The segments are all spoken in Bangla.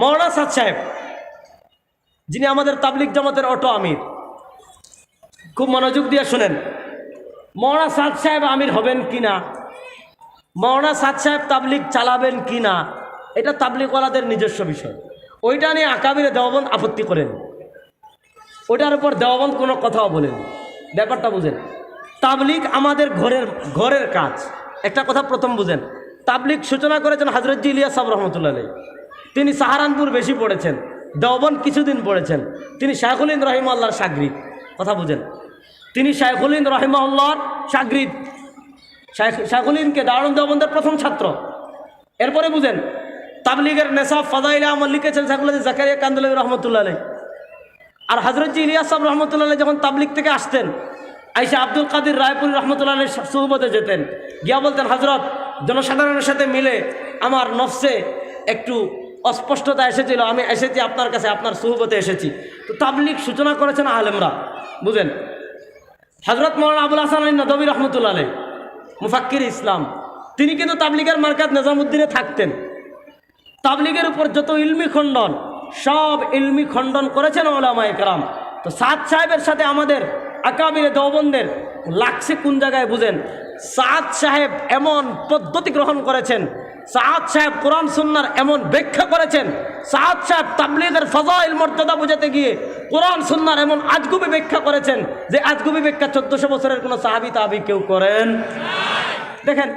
মৌলানা সাদ সাহেব, যিনি আমাদের তাবলিক জামাতের অটো আমির, খুব মনোযোগ দিয়ে শোনেন, মৌলানা সাদ সাহেব আমির হবেন কি না? মৌলানা সাদ সাহেব তাবলিক চালাবেন কি না? এটা তাবলিকওয়ালাদের নিজস্ব বিষয়। ওইটা নিয়ে আকাবিরে দেওয়াবন্দ আপত্তি করেন। ওটার উপর দেওয়াবন্দ কোনো কথাও বলেন ব্যাপারটা বুঝেন। তাবলিক আমাদের ঘরের ঘরের কাজ। একটা কথা প্রথম বুঝেন। তাবলিক সূচনা করেছেন হজরতজি ইলিয়াস সাহ রহমতুল্লাহ। তিনি সাহারানপুর বেশি পড়েছেন দেওবন কিছুদিন পড়েছেন। তিনি শাইখুলিন রহিমাল্লাহর সাগরিদ। কথা বুঝেন। তিনি শাইখুলিন রহিমাল্লাহর সাগরিদ। শাইখুলিনকে দারুণ দেওবন্দের প্রথম ছাত্র। এরপরে বুঝেন, তাবলিগের নেশাব ফাজাইলা আমল লিখেছেন শাইখুল জাকারিয়া কান্দুল্লাহ রহমতুল্লাহ আলাই। আর হজরতজি ইলিয়াস সাহেব রহমতুল্লাহ যখন তাবলিক থেকে আসতেন আইসা আব্দুল কাদির রায়পুরি রহমতুল্লাহ সুহবতে যেতেন। গিয়া বলতেন হজরত জনসাধারণের সাথে মিলে আমার নফসে একটু অস্পষ্টতা এসেছিল, আমি এসেছি আপনার কাছে, আপনার সুহবতে এসেছি। তো তাবলিক সূচনা করেছেন আলেমরা, বুঝেন? হজরত মৌলানা আবুল হাসান আলী নদবী রহমতুল্লাহ আলাই মুফাক্কির ইসলাম, তিনি কিন্তু তাবলিগের মার্কাত নিজামুদ্দিনে থাকতেন। তাবলিগের উপর যত ইলমি খণ্ডন, সব ইলমি খণ্ডন করেছেন ওলামা একরাম তো সাদ সাহেবের সাথে আমাদের, আকাবিরে দেওবন্দের লাগছে কোন জায়গায় বুঝেন? সাদ সাহেব এমন পদ্ধতি গ্রহণ করেছেন। সাদ সাহেব কোরআন সুন্নার এমন ব্যাখ্যা করেছেন। সাদ সাহেব তাবলিগের ফজাইল মর্যাদা বোঝাতে গিয়ে কোরআন সুন্নার এমন আজগুবি ব্যাখ্যা করেছেন যে আজগুবি ব্যাখ্যা চোদ্দশো বছরের কোনো সাহাবি তাহাবি কেউ করেন? দেখেন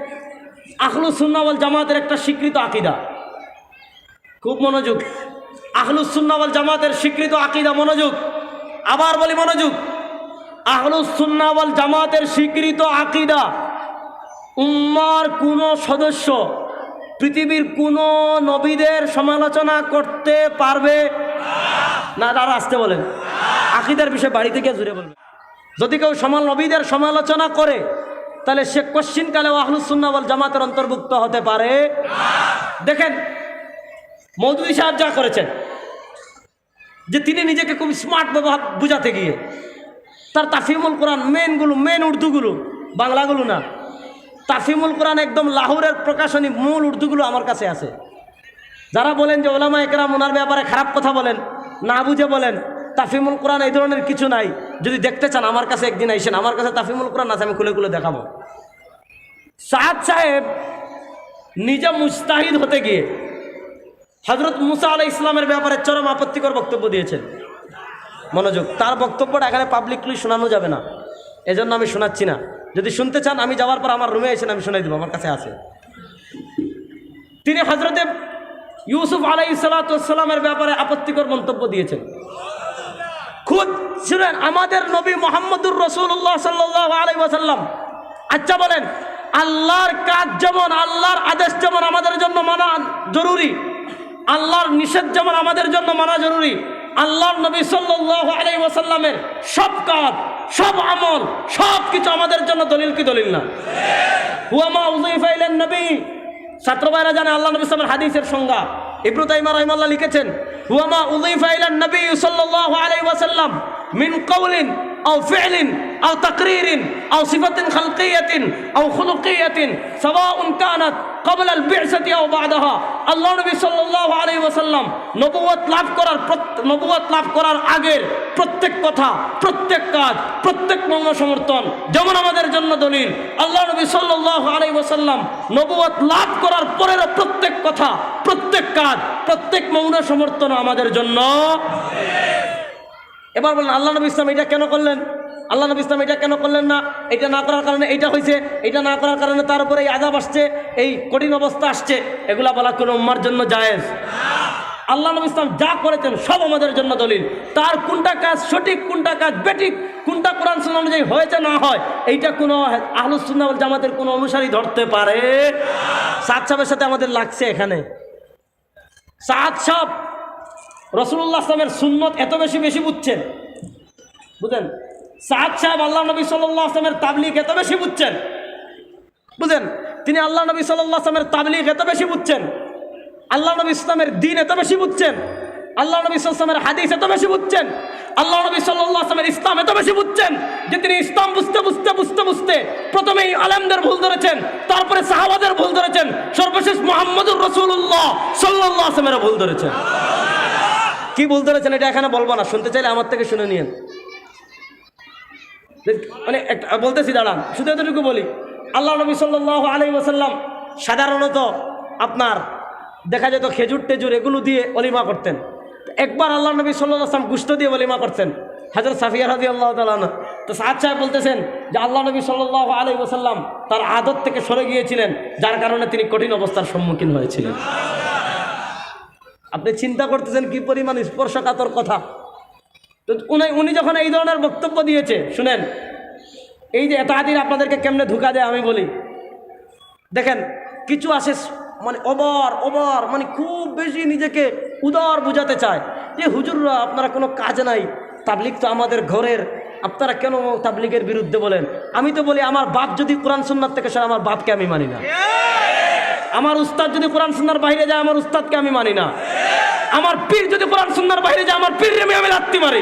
আখলুস সুন্নাওয়াল জামাতের একটা স্বীকৃত আকিদা। খুব মনোযোগ। আহলুসুন্নাওয়াল জামাতের স্বীকৃত আকিদা মনোযোগ। আবার বলি মনোযোগ। আহলুসুন্নাওয়াল জামাতের স্বীকৃত আকিদা। উম্মার কোনো সদস্য পৃথিবীর কোনো নবীদের সমালোচনা করতে পারবে? না তারা আসতে বলেন। আকিদার বিষয়ে বাড়ি থেকে জুড়ে বলবে। যদি কেউ সমাল নবীদের সমালোচনা করে, তাহলে সে কোশ্চিনকালেও আহলুসুন্নাওয়াল জামাতের অন্তর্ভুক্ত হতে পারে। দেখেন, মৌদুদি সাহেব যা করেছেন, যে তিনি নিজেকে খুব স্মার্ট ব্যবহার বুঝাতে গিয়ে তার তাফিমুল কোরআন মেনগুলো মেন উর্দুগুলো বাংলাগুলো না। তাফিমুল কোরআন একদম লাহোরের প্রকাশনী মূল উর্দুগুলো আমার কাছে আছে। যারা বলেন যে ওলামা একরাম ওনার ব্যাপারে খারাপ কথা বলেন, না বুঝে বলেন, তাফিমুল কোরআন এই ধরনের কিছু নাই। যদি দেখতে চান আমার কাছে একদিন আইসেন, আমার কাছে তাফিমুল কোরআন আছে, আমি খুলে খুলে দেখাবো। সাদ সাহেব নিজে মুস্তাহিদ হতে গিয়ে হজরত মুসা আলাই ইসলামের ব্যাপারে চরম আপত্তিকর বক্তব্য দিয়েছেন। মনোযোগ। তার বক্তব্যটা এখানে পাবলিকলি শোনানো যাবে না। এজন্য আমি শোনাচ্ছি না। যদি শুনতে চান, আমি যাওয়ার পর আমার রুমে এসে আমি শোনাই দেবো, আমার কাছে আছে। তিনি হজরতে ইউসুফ আলাই সালাতামের ব্যাপারে আপত্তিকর মন্তব্য দিয়েছেন। খুদ ছিলেন আমাদের নবী মোহাম্মদুর রসুল্লাহ সাল্লাহ আলাই আচ্ছা বলেন, আল্লাহর কাজ যেমন, আল্লাহর আদেশ যেমন আমাদের জন্য মানা জরুরি, আল্লাহর নিষেধ যেমন আমাদের জন্য মানা জরুরি আল্লাহর নবী সাল্লাহ আলাই ওয়াসাল্লামের সব কাজ, সব আমল সব কিছু আমাদের জন্য দলিল কি দলিল না? হুয়ামা উজাইফাইলেন নবী। ছাত্র ভাইরা জানে আল্লাহ নবী সালামের হাদিসের সংজ্ঞা। ইবনু তাইমা রহিমাল্লাহ লিখেছেন হুয়ামা উজাইফাইলেন নবী সাল্লাল্লাহু আলাইহি ওয়াসাল্লাম মিন কওলিন আও ফি'লিন আও তাকরিরিন আও সিফাতিন খালকিয়াতিন আও খুলুকিয়াতিন, সাওয়াউন কানাত কবল আল বেসাতিয়াও বাদাহা। আল্লাহ নবী সাল্লাহ আলী ওসাল্লাম নবুয়ত লাভ করার নবুয়ত লাভ করার আগের প্রত্যেক কথা, প্রত্যেক কাজ, প্রত্যেক মর্ম সমর্থন, যেমন আমাদের জন্য দলিল, আল্লাহ নবী সাল্লাহ আলী ওসাল্লাম নবুয়ত লাভ করার পরেরও প্রত্যেক কথা, প্রত্যেক কাজ, প্রত্যেক মৌন সমর্থন আমাদের জন্য। এবার বলেন, আল্লাহ নবী ইসলাম এটা কেন করলেন? আল্লাহ নবী ইসলাম এটা কেন করলেন না? এটা না করার কারণে এটা হয়েছে, এটা না করার কারণে তার উপরে এই আজাব আসছে, এই কঠিন অবস্থা আসছে, এগুলা বলা কোনো উম্মার জন্য জায়েজ। আল্লাহ নবী ইসলাম যা করেছেন সব আমাদের জন্য দলিল। তার কোনটা কাজ সঠিক, কোনটা কাজ বেঠিক, কোনটা কোরআন সুন্নাহ অনুযায়ী হয়েছে, না হয়, এইটা কোনো আহলুসুন্নাহ ওয়াল জামাতের কোনো অনুসারী ধরতে পারে। সাত সাহেবের সাথে আমাদের লাগছে এখানে। সাত সাহ রসুল্লাহ আসলামের সুন্নত এত বেশি বেশি বুঝছেন? বুঝেন? সাদ সাহেব আল্লাহ নবী সাল্লাহ আসলামের তাবলিগ এত বেশি বুঝছেন? বুঝেন? তিনি আল্লাহ নবী সাল্লাহ আসলামের তাবলিগ এত বেশি বুঝছেন? আল্লাহ নবী ইসলামের দিন এত বেশি বুঝছেন? আল্লাহ নবী ইসলামের হাদিস এত বেশি বুঝছেন? আল্লাহ নবী সাল্লাহ আসলামের ইসলাম এত বেশি বুঝছেন যে তিনি ইসলাম বুঝতে বুঝতে বুঝতে বুঝতে প্রথমেই আলেমদের ভুল ধরেছেন, তারপরে সাহাবাদের ভুল ধরেছেন, সর্বশেষ মোহাম্মদুর রসুল্লাহ সাল্লাহ আসলামের ভুল ধরেছেন। কি বলতে রয়েছেন এটা এখানে বলব না, শুনতে চাইলে আমার থেকে শুনে নিয়েন। মানে একটা, বলতেছি, দাঁড়ান, শুধু এতটুকু বলি। আল্লাহ নবী সাল্লাহ আলাই ওসাল্লাম সাধারণত আপনার দেখা যেত খেজুর টেজুর এগুলো দিয়ে অলিমা করতেন। একবার আল্লাহ নবী সাল্লাহ আসলাম গুস্ত দিয়ে অলিমা করতেন। হাজর সাফিয়া রাজি আল্লাহ তালান তো সাদ সাহেব বলতেছেন যে, আল্লাহ নবী সাল্লাহ আলাই ওসাল্লাম তার আদত থেকে সরে গিয়েছিলেন, যার কারণে তিনি কঠিন অবস্থার সম্মুখীন হয়েছিলেন। আপনি চিন্তা করতেছেন কি পরিমাণ স্পর্শকাতর কথা? তো উনি উনি যখন এই ধরনের বক্তব্য দিয়েছে, শুনেন, এই যে এত আদির আপনাদেরকে কেমনে ধোকা দেয় আমি বলি। দেখেন, কিছু আসে মানে অবর অবর মানে খুব বেশি নিজেকে উদার বুঝাতে চায়। যে হুজুররা, আপনারা কোনো কাজ নাই তাবলিক তো আমাদের ঘরের, আপনারা কেন তাবলিগের বিরুদ্ধে বলেন? আমি তো বলি, আমার বাপ যদি কোরআন সুন্নার থেকে সে আমার বাপকে আমি মানি না। আমার উস্তাদ যদি কোরআন সুন্নার বাইরে যায়, আমার উস্তাদকে আমি মানি না। আমার পীর যদি কোরআন সুন্দর বাইরে যায়, আমার পীর আমি আমি লাত্তি মারি।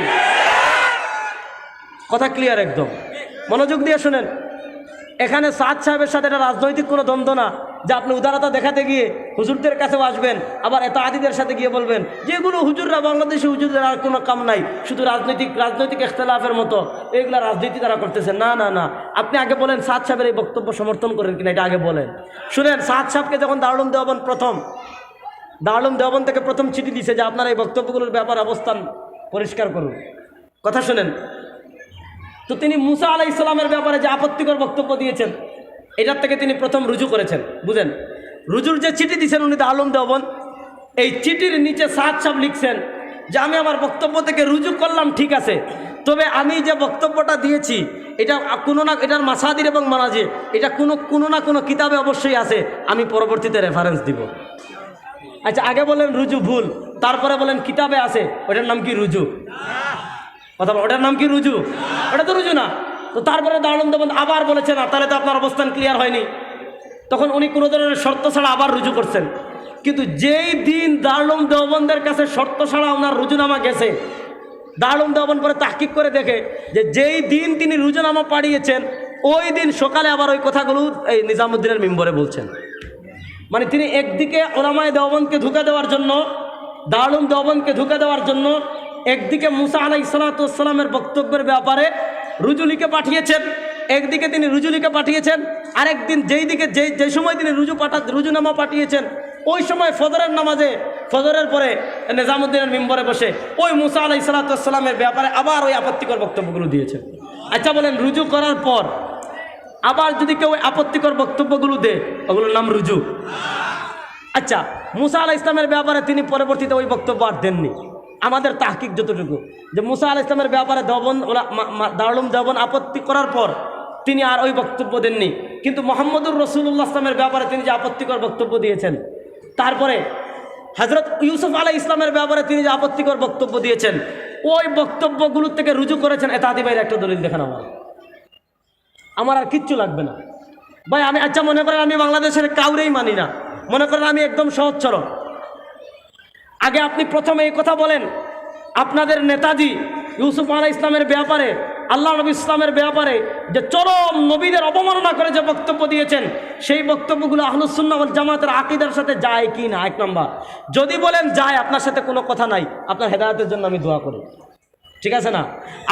কথা ক্লিয়ার একদম। মনোযোগ দিয়ে শুনেন। এখানে সাদ সাহেবের সাথে এটা রাজনৈতিক কোনো দ্বন্দ্ব না, যে আপনি উদারতা দেখাতে গিয়ে হুজুরদের কাছেও আসবেন, আবার এত আদিদের সাথে গিয়ে বলবেন, যেগুলো হুজুররা বাংলাদেশে হুজুরদের আর কোনো কাম নাই, শুধু রাজনৈতিক রাজনৈতিক ইখতলাফের মতো, এগুলা রাজনীতি তারা করতেছে। না না না। আপনি আগে বলেন, সাদ সাহেবের এই বক্তব্য সমর্থন করেন কিনা, এটা আগে বলেন। শুনেন, সাদ সাহেবকে যখন দারুম দেওয়ান প্রথম দারুম দেওয়ান থেকে প্রথম চিঠি দিছে যে আপনারা এই বক্তব্যগুলোর ব্যাপার অবস্থান পরিষ্কার করুন। কথা শুনেন। তো তিনি মুসা আলাহ ইসলামের ব্যাপারে যে আপত্তিকর বক্তব্য দিয়েছেন, এটার থেকে তিনি প্রথম রুজু করেছেন। বুঝেন? রুজুর যে চিঠি দিয়েছেন উনি আলম দেওবন এই চিঠির নিচে সাত সাপ লিখছেন যে, আমি আমার বক্তব্য থেকে রুজু করলাম, ঠিক আছে। তবে আমি যে বক্তব্যটা দিয়েছি, এটা কোনো না, এটার মাসাদির এবং মানাজে এটা কোনো কোনো না কোনো কিতাবে অবশ্যই আছে। আমি পরবর্তীতে রেফারেন্স দিব। আচ্ছা আগে বলেন রুজু ভুল, তারপরে বলেন কিতাবে আছে, ওটার নাম কি রুজু? কথা ওটার নাম কি রুজু? ওটা তো রুজু না। তো তারপরে দারুণ দেবন আবার বলেছে না, তাহলে তো আপনার অবস্থান ক্লিয়ার হয়নি। তখন উনি কোনো ধরনের শর্ত ছাড়া আবার রুজু করছেন। কিন্তু যেই দিন দারুম দেওবন্দের কাছে শর্ত ছাড়া ওনার রুজুনামা গেছে দারুম দেওবন পরে তাহকিক করে দেখে যে যেই দিন তিনি রুজুনামা পাড়িয়েছেন, ওই দিন সকালে আবার ওই কথাগুলো এই নিজামুদ্দিনের মেম্বরে বলছেন। মানে তিনি একদিকে ওলামায় দেওবনকে ধোকা দেওয়ার জন্য দারুম দেওবনকে ধোকা দেওয়ার জন্য একদিকে মুসা আলাই সালাতামের বক্তব্যের ব্যাপারে রুজুলিকে পাঠিয়েছেন, একদিকে তিনি রুজুলিকে পাঠিয়েছেন, আরেকদিন যেই দিকে যেই যে সময় তিনি রুজু পাঠা, রুজুনামা পাঠিয়েছেন, ওই সময় ফজরের নামাজে, ফজরের পরে নিজামুদ্দিনের মেম্বরে বসে ওই মুসা আলাই সালাতামের ব্যাপারে আবার ওই আপত্তিকর বক্তব্যগুলো দিয়েছেন। আচ্ছা বলেন, রুজু করার পর আবার যদি কেউ আপত্তিকর বক্তব্যগুলো দেয়, ওগুলোর নাম রুজু। আচ্ছা মুসা আলাহ ইসলামের ব্যাপারে তিনি পরবর্তীতে ওই বক্তব্য আর দেননি। আমাদের তাহকিক যতটুকু, যে মুসা আলাহ ইসলামের ব্যাপারে দবন দারুম দবন আপত্তি করার পর তিনি আর ওই বক্তব্য দেননি। কিন্তু মোহাম্মদুর রসুল্লাহ ইসলামের ব্যাপারে তিনি যে আপত্তিকর বক্তব্য দিয়েছেন, তারপরে হজরত ইউসুফ আলাহ ইসলামের ব্যাপারে তিনি যে আপত্তিকর বক্তব্য দিয়েছেন, ওই বক্তব্যগুলোর থেকে রুজু করেছেন এতাদি ভাইয়ের একটা দলিল দেখেন আমার। আমার আর কিচ্ছু লাগবে না। ভাই, আমি আচ্ছা মনে করেন আমি বাংলাদেশের কাউরেই মানি না। মনে করেন আমি একদম সহজ সরল আগে আপনি প্রথমে এই কথা বলেন, আপনাদের নেতাজি ইউসুফ আলাহ ইসলামের ব্যাপারে, আল্লাহ নবী ইসলামের ব্যাপারে যে চরম নবীদের অবমাননা করে যে বক্তব্য দিয়েছেন, সেই বক্তব্যগুলো আহলুসুল্লাহ জামাতের আকিদার সাথে যায় কি না? এক নম্বর। যদি বলেন যায়, আপনার সাথে কোনো কথা নাই। আপনার হেদায়তের জন্য আমি দোয়া করি। ঠিক আছে না?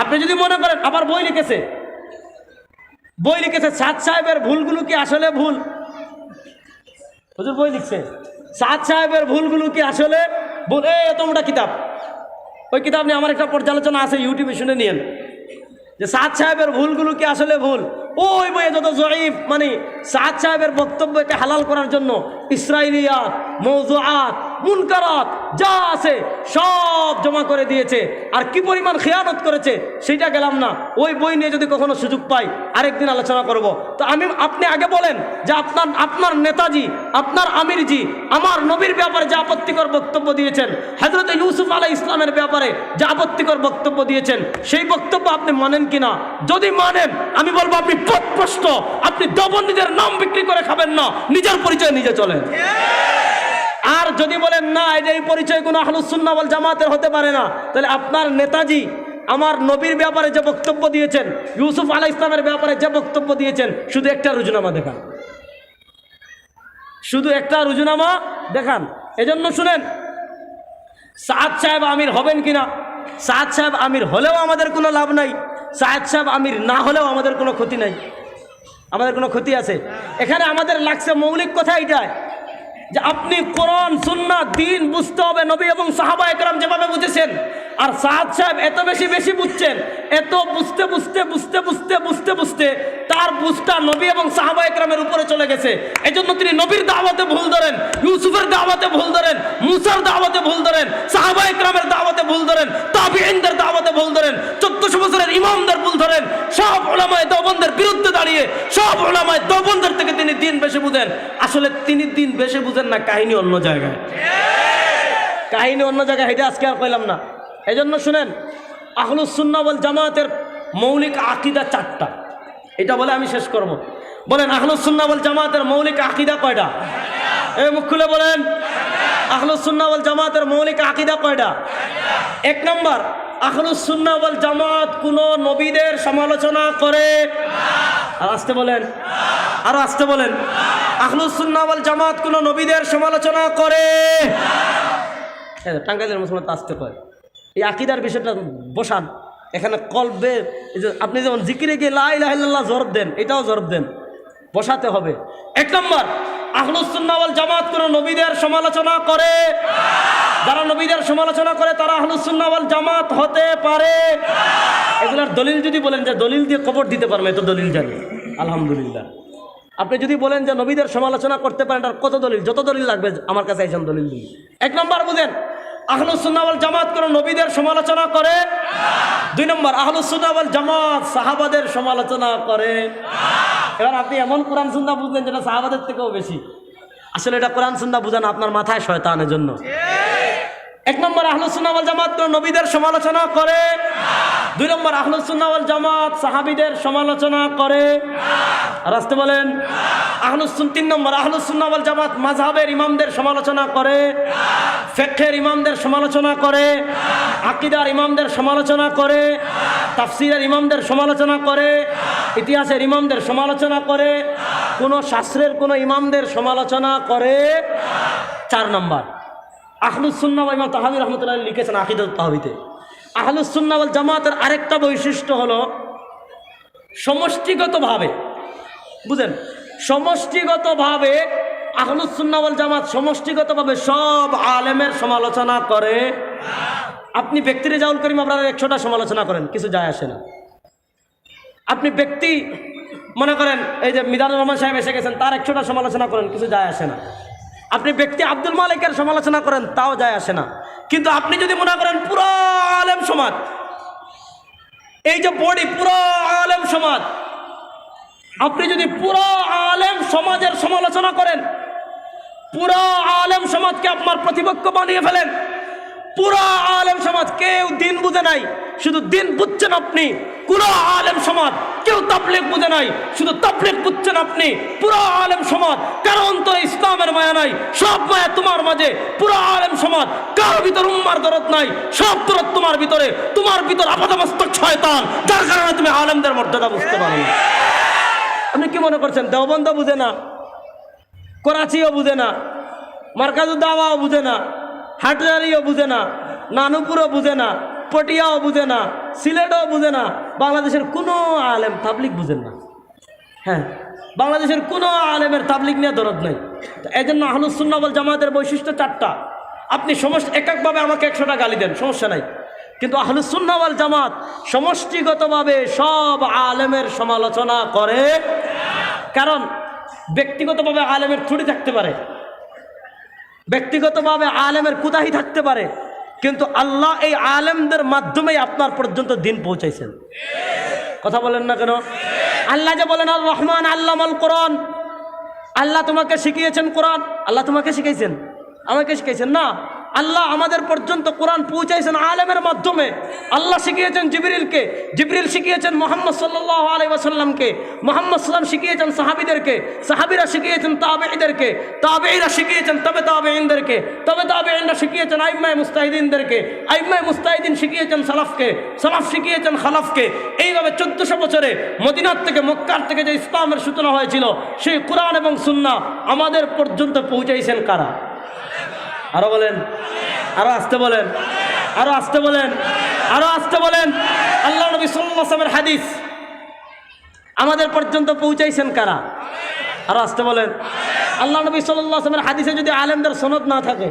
আপনি যদি মনে করেন, আবার বই লিখেছে বই লিখেছে, সাদ সাহেবের ভুলগুলো কি আসলে ভুল? হুজুর বই লিখছে। সাদ সাহেবের ভুলগুলো কি আসলে ভুল? এ এত মোটা কিতাব। ওই কিতাব নিয়ে আমার একটা পর্যালোচনা আছে, ইউটিউবে শুনে নিয়েন। যে সাদ সাহেবের ভুলগুলো কি আসলে ভুল? ওই বইয়ে যত জয়ীফ মানে সাদ সাহেবের বক্তব্যকে হালাল করার জন্য ইসরায়েলিয়াত মৌজুয়াত মুনকারাত, যা আছে সব জমা করে দিয়েছে। আর কি পরিমাণ খেয়ানত করেছে, সেটা গেলাম না। ওই বই নিয়ে যদি কখনো সুযোগ পাই, আরেকদিন আলোচনা করব। তো আমি, আপনি আগে বলেন যে আপনার আপনার নেতাজি, আপনার আমিরজি, আমার নবীর ব্যাপারে যে আপত্তিকর বক্তব্য দিয়েছেন হজরত ইউসুফ আলাই ইসলামের ব্যাপারে যে আপত্তিকর বক্তব্য দিয়েছেন, সেই বক্তব্য আপনি মানেন কিনা? যদি মানেন, আমি বলব আপনি পথপ্রষ্ট আপনি দবন্দীদের নাম বিক্রি করে খাবেন না, নিজের পরিচয় নিজে চলেন। আর যদি বলেন, না, এই যে এই পরিচয় কোনো আহলুসুন্না বল জামাতের হতে পারে না, তাহলে আপনার নেতাজি আমার নবীর ব্যাপারে যে বক্তব্য দিয়েছেন, ইউসুফ আলাহ ইসলামের ব্যাপারে যে বক্তব্য দিয়েছেন, শুধু একটা রুজুনামা দেখান। শুধু একটা রুজুনামা দেখান। এজন্য শুনেন, সাদ সাহেব আমির হবেন কিনা? সাদ সাহেব আমির হলেও আমাদের কোনো লাভ নাই। সাদ সাহেব আমির না হলেও আমাদের কোনো ক্ষতি নাই। আমাদের কোনো ক্ষতি আছে। এখানে আমাদের লাগছে মৌলিক কথা এটাই যে আপনি কোরআন সুন্না দিন বুঝতে হবে। নবী এবং সাহাবা একরাম যেভাবে বুঝেছেন, আর সাহাদ সাহেব এত বেশি বেশি বুঝছেন, এত বুঝতে বুঝতে বুঝতে বুঝতে বুঝতে বুঝতে তার বুঝটা নবী এবং সাহাবা একরামের উপরে চলে গেছে। এই জন্য তিনি নবীর দাওয়াতে ভুল ধরেন, ইউসুফের দাওয়াতে ভুল ধরেন, মুসার দাওয়াতে ভুল ধরেন, সাহাবা একরামের দাওয়াতে ভুল ধরেন, তাবিঈনদের দাওয়াতে ভুল ধরেন, চোদ্দশো বছরের ইমামদের ভুল ধরেন, সব ওলামায় দবনদের বিরুদ্ধে দাঁড়িয়ে, সব ওলামায় দবনদের থেকে তিনি দিন বেশি বুঝেন। আসলে তিনি দিন বেশি বুঝেন না, কাহিনী অন্য জায়গায়। কাহিনী অন্য জায়গায় হেঁটে আজকে আর কইলাম না। এই জন্য শুনেন আহলুসুন্না বল জামাতের মৌলিক আকিদা চারটা। এটা বলে আমি শেষ করব। বলেন আহলুসুন্না বল জামাতের মৌলিক আকিদা কয়টা? এই মুখ খুলে বলেন। আহলুসুন্না বল জামাতের মৌলিক আকিদা কয়টা? এক নম্বর আহলুসুন্না বল জামাত কোন নবীদের সমালোচনা করে আর আসতে বলেন। আরও আসতে বলেন। আহলুসুন্না বল জামাত কোন নবীদের সমালোচনা করে টাঙ্গাইলের মুসলমান আসতে পারে এই আকিদার বিষয়টা বসান। এখানে কলবে আপনি যেমন জিকিরে গিয়ে লাই লাহিল্লাহ জরব দেন, এটাও জরব দেন, বসাতে হবে। এক নম্বর আহলুসুন্নাওয়াল জামাত কোন নবীদের সমালোচনা করে। যারা নবীদের সমালোচনা করে, তারা আহলুসুন্নাওয়াল জামাত হতে পারে। এগুলার দলিল যদি বলেন যে দলিল দিয়ে কবর দিতে পারবে তো দলিল জানি। আলহামদুলিল্লাহ। আপনি যদি বলেন যে নবীদের সমালোচনা করতে পারেন, তার কত দলিল? যত দলিল লাগবে, আমার কাছে একজন দলিল দিন। এক নম্বর বুঝেন আহলুসুন্নাওয়াল জামাত কোন নবীদের সমালোচনা করে? দুই নম্বর আহলুসুন্নাওয়াল জামাত সাহাবাদের সমালোচনা করে। এবার আপনি এমন কোরআন সুন্দা বুঝলেন যেটা সাহাবাদের থেকেও বেশি। আসলে এটা কোরআন সুন্দা বুঝান আপনার মাথায় শয়তানের জন্য এক নম্বর আহলুসুন্নাওয়াল জামাত কোন নবীদের সমালোচনা করে? দুই নম্বর আহলুসুন্নাওয়াল জামাত সাহাবিদের সমালোচনা করে? আর আসতে বলেন। আহলুসুন তিন নম্বর আহলুসুন্নাওয়াল জামাত মাঝহাবের ইমামদের সমালোচনা করে? ফেকের ইমামদের সমালোচনা করে, আকিদার ইমামদের সমালোচনা করে, তাফসিরের ইমামদের সমালোচনা করে, ইতিহাসের ইমামদের সমালোচনা করে, কোনো শাস্ত্রের কোনো ইমামদের সমালোচনা করে। চার নম্বর আহলুসুন্না ইমাম তাহাবি রহমতুল্লাহ লিখেছেন আকিদুল তাহাবিতে। আহলুসুন্না জামাতের আরেকটা বৈশিষ্ট্য হলো সমষ্টিগতভাবে, বুঝেন, সমষ্টিগতভাবে আহলুসুন্না ওয়াল জামাত সমষ্টিগতভাবে সব আলেমের সমালোচনা করে। আপনি ব্যক্তি রেজাউল করিম আপনারা একশোটা সমালোচনা করেন, কিছু যায় আসে না। আপনি ব্যক্তি মনে করেন, এই যে মিজানুর রহমান সাহেব এসে গেছেন, তার একশোটা সমালোচনা করেন, কিছু যায় আসে না। আপনি ব্যক্তি আব্দুল মালিকের সমালোচনা করেন, তাও যায় আসে না। কিন্তু আপনি যদি মনে করেন পুরো আলেম সমাজ, এই যে বডি পুরো আলেম সমাজ, আপনি যদি পুরো আলেম সমাজের সমালোচনা করেন পুরো আলেম সমাজকে আপনার প্রতিপক্ষ বানিয়ে ফেলেন। পুরো আলেম সমাজ কেউ দিন বুঝে নাই, শুধু দিন বুঝছেন আপনি। পুরো আলেম সমাজ কেউ তাবলিক বুঝে নাই, শুধু তাবলিক বুঝছেন আপনি। পুরো আলেম সমাজ কারও অন্তরে ইসলামের মায়া নাই, সব মায়া তোমার মাঝে। পুরো আলেম সমাজ কারও ভিতর উম্মার দরদ নাই, সব দরদ তোমার ভিতরে। তোমার ভিতর আপাদমস্তক শয়তান, যার কারণে তুমি আলেমদের মর্যাদা বুঝতে পারো আপনি কি মনে করছেন দেওবন্ধ বুঝে না? করাচিও বুঝে না মার্কাজুদ দাওয়াও বুঝে না হাটজারিও বুঝে না, নানুপুরও বুঝে না, পটিয়াও বুঝে না, সিলেটও বুঝে না, বাংলাদেশের কোনো আলেম তাবলিক বুঝেন না। হ্যাঁ বাংলাদেশের কোনো আলেমের তাবলিক নিয়ে দরদ নেই। এই জন্য আহলুসুন্নাবল জামাতের বৈশিষ্ট্য চারটা। আপনি সমস্ত এককভাবে আমাকে একশোটা গালি দেন, সমস্যা নাই। কিন্তু আহলুসুন্নাওয়াল জামাত সমষ্টিগতভাবে সব আলেমের সমালোচনা করে। কারণ ব্যক্তিগতভাবে আলেমের ত্রুটি থাকতে পারে। ব্যক্তিগতভাবে আলেমের কুদাহি থাকতে পারে। কিন্তু আল্লাহ এই আলেমদের মাধ্যমেই আপনার পর্যন্ত দিন পৌঁছাইছেন। কথা বলেন না কেন? আল্লাহ যে বলেন, আল রহমান আল্লামাল কোরআন। আল্লাহ তোমাকে শিখিয়েছেন কোরআন। আল্লাহ তোমাকে শিখাইছেন। আমাকে শিখাইছেন না? আল্লাহ আমাদের পর্যন্ত কোরআন পৌঁছাইছেন আলেমের মাধ্যমে। আল্লাহ শিখিয়েছেন জিবরিলকে। জিবরিল শিখিয়েছেন মোহাম্মদ সাল্লাহ আলাই ওয়াসাল্লামকে। মোহাম্মদ সাল্লাম শিখিয়েছেন সাহাবিদেরকে। সাহাবিরা শিখিয়েছেন তাবেঈদেরকে। তাবেঈরা শিখিয়েছেন তবে তাবেঈনদেরকে। তবে তাবেঈনরা শিখিয়েছেন আইম্মায় মুস্তাহিদিনদেরকে। আইম্মায় মুস্তাহিদিন শিখিয়েছেন সালাফকে। সালাফ শিখিয়েছেন খালাফকে। এইভাবে চোদ্দশো বছরে মদিনার থেকে মক্কার থেকে যে ইসলামের সূচনা হয়েছিল, সেই কোরআন এবং সুন্না আমাদের পর্যন্ত পৌঁছাইছেন কারা? আরও বলেন। আরও আসতে বলেন। আরও আসতে বলেন। আরও আসতে বলেন। আল্লাহ নবী সাল্লামের হাদিস। আমাদের পর্যন্ত পৌঁছাইছেন কারা? আরও আসতে বলেন। আল্লাহ নবী সাল্লামের হাদিসে যদি আলেমদের সনদ না থাকে,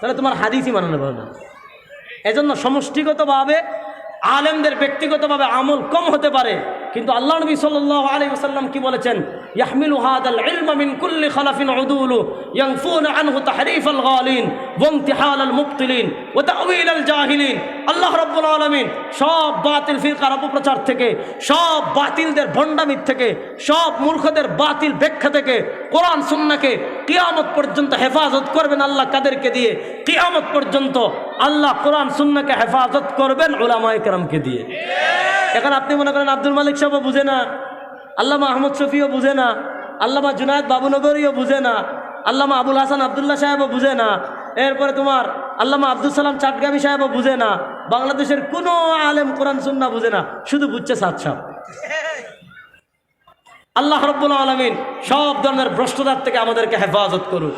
তাহলে তোমার হাদিসই মানানো হবে না। এজন্য সমষ্টিগতভাবে আলেমদের ব্যক্তিগতভাবে আমল কম হতে পারে। কিন্তু আল্লাহ নবী সাল্লাল্লাহু আলাইহি ওয়াসাল্লাম কি বলেছেন? কুল্লি খালাফিন তাহরিফাল গালিন তাউইলাল জাহিলিন। আল্লাহ সব বাতিল থেকে, সব বাতিলদের ভণ্ডামির থেকে, সব মূর্খদের বাতিল ব্যাখ্যা থেকে কোরআন সুন্নাহকে কিয়ামত পর্যন্ত হেফাজত করবেন আল্লাহ কাদেরকে দিয়ে, কিয়ামত পর্যন্ত আল্লাহ কোরআন সুন্নাহকে হেফাজত করবেন ওলামায়ে কেরামকে দিয়ে। এখন আপনি মনে করেন আব্দুল মালিক সাহেবও বুঝে না, আল্লামা আহমদ শফিও বুঝে না, আল্লামা জুনায়দ বাবুনগরীও বুঝে না, আল্লামা আবুল হাসান আবদুল্লাহ সাহেবও বুঝে না, এরপরে তোমার আল্লামা আব্দুল সালাম চাটগামী সাহেবও বুঝে না, বাংলাদেশের কোনো আলেম কোরআন সুন্না বুঝে না, শুধু বুঝছে সাত সাহ আল্লাহ রব্বুল আলমিন সব ধরনের ভ্রষ্টতার থেকে আমাদেরকে হেফাজত করুন